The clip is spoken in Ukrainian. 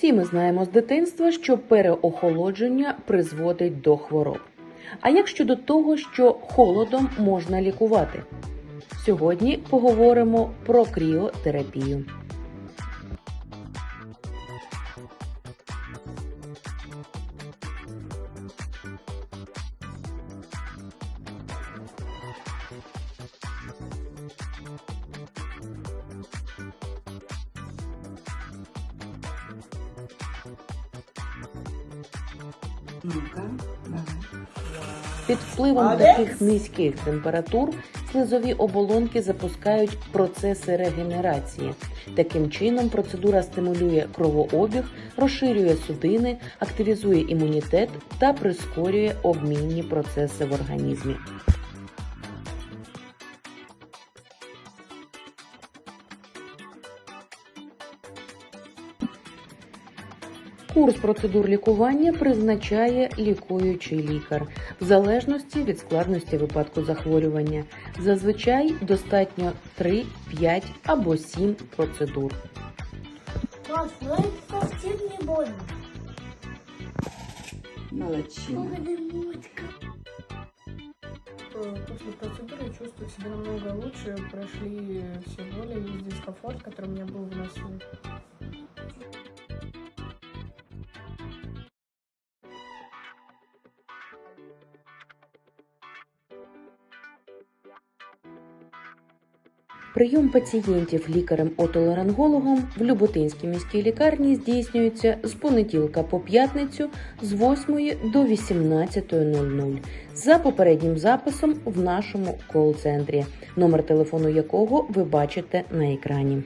Всі ми знаємо з дитинства, що переохолодження призводить до хвороб. А як щодо того, що холодом можна лікувати? Сьогодні поговоримо про кріотерапію. Під впливом таких низьких температур слизові оболонки запускають процеси регенерації. Таким чином, процедура стимулює кровообіг, розширює судини, активізує імунітет та прискорює обмінні процеси в організмі. Курс процедур лікування призначає лікуючий лікар в залежності від складності випадку захворювання. Зазвичай достатньо 3, 5 або 7 процедур. Пап, ну это совсем не больно. Молодчина. Погоди-ка. Э, После процедуры я чувствую себя намного лучше. Прошли все боли, весь дискомфорт, который у меня был в носу. Прийом пацієнтів лікарем-отоларингологом в Люботинській міській лікарні здійснюється з понеділка по п'ятницю з 8 до 18.00 за попереднім записом в нашому кол-центрі, номер телефону якого ви бачите на екрані.